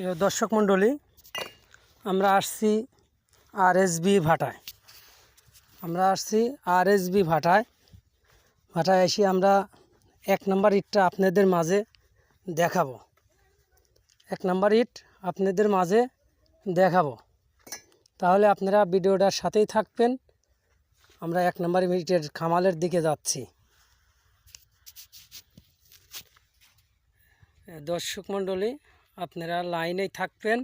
প্রিয় দর্শক মণ্ডলী, আমরা আসছি আর ভাটায়। আমরা আসছি আর ভাটায়। ভাটায় এসে আমরা এক নম্বর ইটটা আপনাদের মাঝে দেখাবো। এক নম্বর ইট আপনাদের মাঝে দেখাবো। তাহলে আপনারা ভিডিওটার সাথেই থাকবেন। আমরা এক নম্বর ইটের খামালের দিকে যাচ্ছি। দর্শক মণ্ডলী আপনারা লাইনেই থাকবেন।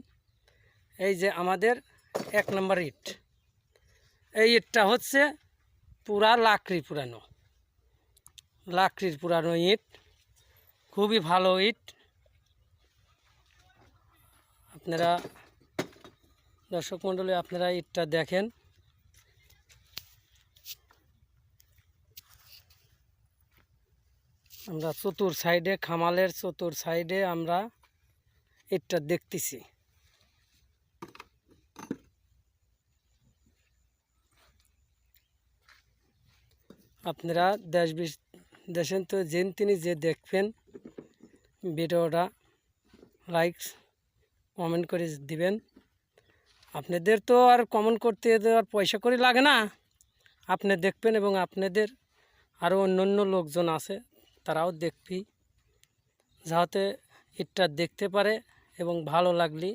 এই যে আমাদের এক নম্বর ইট। এই ইটটা হচ্ছে পুরা লাকড়ি পুরানো। লাকড়ির পুরানো ইট। খুবই ভালো ইট। আপনারা দর্শক মণ্ডলী, আপনারা ইটটা দেখেন। আমরা চতুর সাইডে, খামালের চতুর সাইডে আমরা ইটটা দেখতেছি। আপনারা দেশ দেশের তো যেন তিনি যে দেখবেন, ভিডিওটা লাইক কমেন্ট করে দিবেন। আপনাদের তো আর কমেন্ট করতে আর পয়সা করে লাগে না। আপনি দেখবেন এবং আপনাদের আরও অন্য অন্য লোকজন আছে, তারাও দেখবি। যাতে ইটটা দেখতে পারে। এবং ভালো লাগলে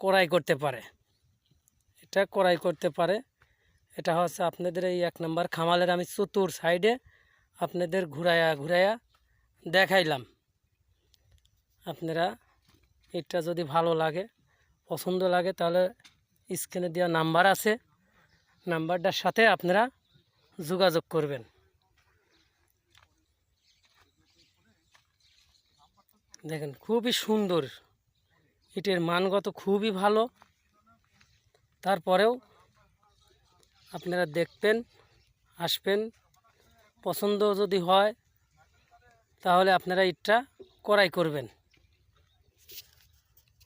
কড়াই করতে পারে। এটা কড়াই করতে পারে। এটা হচ্ছে আপনাদের এই এক নম্বর খামালের আমি চতুর সাইডে আপনাদের ঘুরায়া ঘুরায়া দেখাইলাম। আপনারা এটা যদি ভালো লাগে, পছন্দ লাগে, তাহলে স্ক্রিনে দেওয়া নাম্বার আছে। নাম্বারটার সাথে আপনারা যোগাযোগ করবেন। দেখেন, খুবই সুন্দর ইটের মানগত খুবই ভালো। তারপরেও আপনারা দেখবেন আসবেন। পছন্দ যদি হয়, তাহলে আপনারা ইটটা করাই করবেন।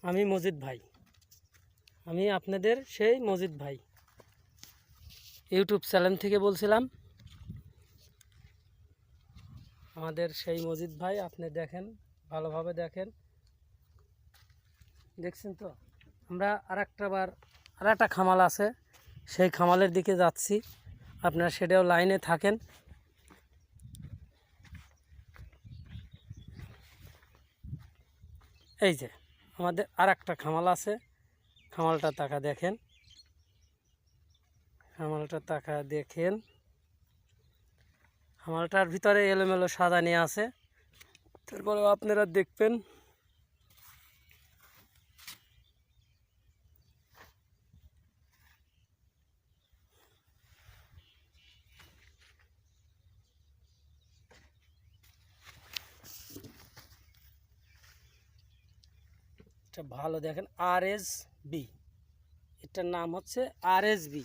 আমি মজিদ ভাই। আমি আপনাদের সেই মজিদ ভাই। ইউটিউব চ্যানেল থেকে বলছিলাম, আমাদের সেই মজিদ ভাই আপনি দেখেন, ভালোভাবে দেখেন। দেখছেন তো? আমরা আর একটা বার আর একটা খামাল আছে। সেই খামালের দিকে যাচ্ছি। আপনারা সেটাও লাইনে থাকেন। এই যে, আমাদের আর একটা খামাল আছে। খামালটা তাকা দেখেন। খামালটা তাকা দেখেন। খামালটার ভিতরে এলোমেলো সাদা নিয়ে আছে। তারপরেও আপনারা দেখবেন এটা ভালো দেখেন আর এস বি এটার নাম হচ্ছে আর এস বি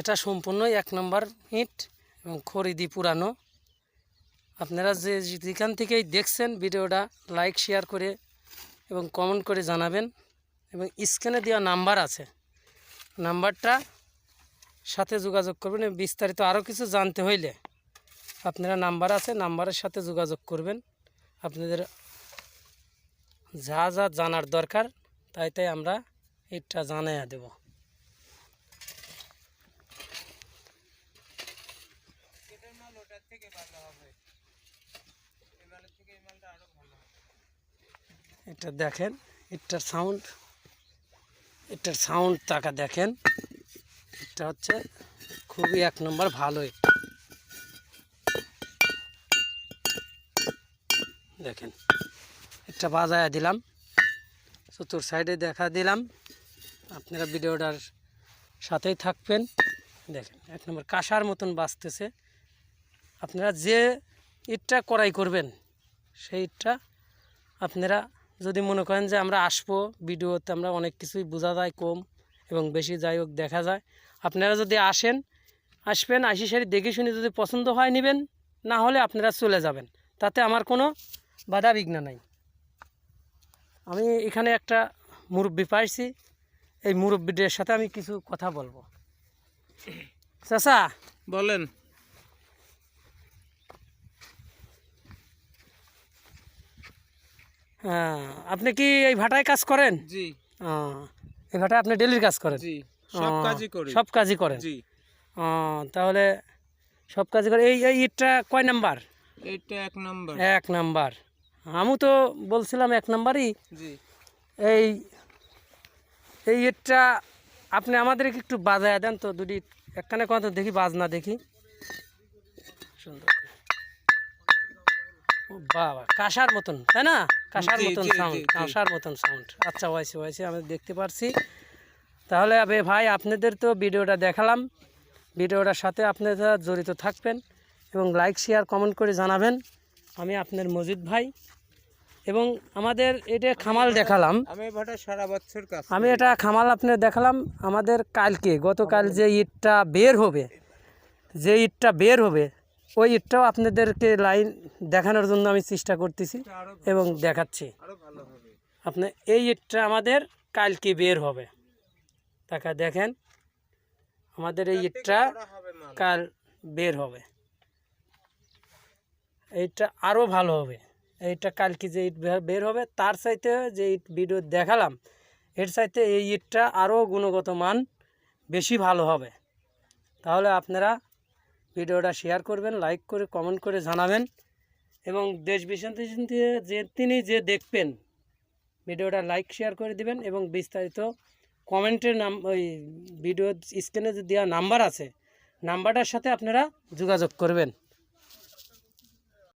এটা সম্পূর্ণই এক নম্বর ইট এবং খরিদি পুরানো। আপনারা যে যেখান থেকেই দেখছেন ভিডিওটা, লাইক, শেয়ার করে এবং কমেন্ট করে জানাবেন। এবং স্ক্রিনে দেওয়া নাম্বার আছে। নাম্বারটা সাথে যোগাযোগ করবেন বিস্তারিত আরও কিছু জানতে হইলে আপনারা নাম্বার আছে, নাম্বারের সাথে যোগাযোগ করবেন। আপনাদের যা যা জানার দরকার, তাই তাই আমরা এটা জানাইয়া দেব। এটা দেখেন, এটার সাউন্ড এটার সাউন্ড টাকা দেখেন, এটা হচ্ছে খুবই এক নম্বর ভালো দেখেন। একটা বাজায় দিলাম। চতুর সাইডে দেখা দিলাম। আপনারা ভিডিওটার সাথেই থাকবেন। দেখেন, এক নম্বর কাঁসার মতন বাঁচতেছে আপনারা যে ইটটা করাই করবেন, সেই ইটটা আপনারা যদি মনে করেন যে আমরা আসব ভিডিওতে, আমরা অনেক কিছুই বোঝা যায় কম এবং বেশি যাই হোক, দেখা যায়। আপনারা যদি আসেন, আসবেন, আসি সারি দেখে শুনে যদি পছন্দ হয় নেবেন, না হলে আপনারা চলে যাবেন। তাতে আমার কোনো বাধা বিঘ্ন নাই। আমি এখানে একটা মুরব্বী পাইছি। এই মুরব্বিদের সাথে আমি কিছু কথা বলব। চাচা। বলেন। হ্যাঁ, আপনি কি এই ভাটায় কাজ করেন? জি। এই ভাটায় আপনি ডেলির কাজ করেন? জি সব কাজই করি। সব কাজই করেন? জি। তাহলে সব কাজই করে এই এই ইটটা কয় নাম্বার? এক নম্বর। এক নাম্বার। আমি তো বলছিলাম এক নাম্বারই। এই এই ইটটা আপনি আমাদেরকে একটু বাজায় দেন তো দুটি একখানে কত দেখি বাজনা দেখি। সুন্দর বাবা কাঁসার মতন তাই না? কাঁসার মতন সাউন্ড। কাঁসার মতন সাউন্ড আচ্ছা ওয়াইসি হয়েছে আমি দেখতে পারছি। তাহলে আবে ভাই আপনাদের তো ভিডিওটা দেখালাম। ভিডিওটার সাথে আপনারা জড়িত থাকবেন এবং লাইক শেয়ার কমেন্ট করে জানাবেন। আমি আপনার মজিদ ভাই। এবং আমাদের এটা খামাল দেখালাম। আমি ভাটা সারা বছর কাজ আমি এটা খামাল আপনার দেখালাম। আমাদের কালকে গতকাল যে ইটটা বের হবে যে ইটটা বের হবে ওই ইটটাও আপনাদেরকে লাইন দেখানোর জন্য আমি চেষ্টা করতেছি এবং দেখাচ্ছি। আরও ভালো হবে। আপনি এই ইটটা আমাদের কালকে বের হবে। টাকা দেখেন আমাদের এই ইটটা কাল বের হবে। এইটা আরও ভালো হবে। এইটা কালকে যে ইট বের হবে, তার চাইতে যে ইট ভিডিও দেখালাম, এর চাইতে এই ইটটা আরও গুণগত মান বেশি ভালো হবে। তাহলে আপনারা ভিডিওটা শেয়ার করবেন, লাইক করে, কমেন্ট করে জানাবেন এবং দেশ থেকে যে তিনি যে দেখবেন, ভিডিওটা লাইক, শেয়ার করে দিবেন এবং বিস্তারিত কমেন্টের নাম, ওই ভিডিও স্ক্রিনে যে দেওয়া নাম্বার আছে, নাম্বারটার সাথে আপনারা যোগাযোগ করবেন।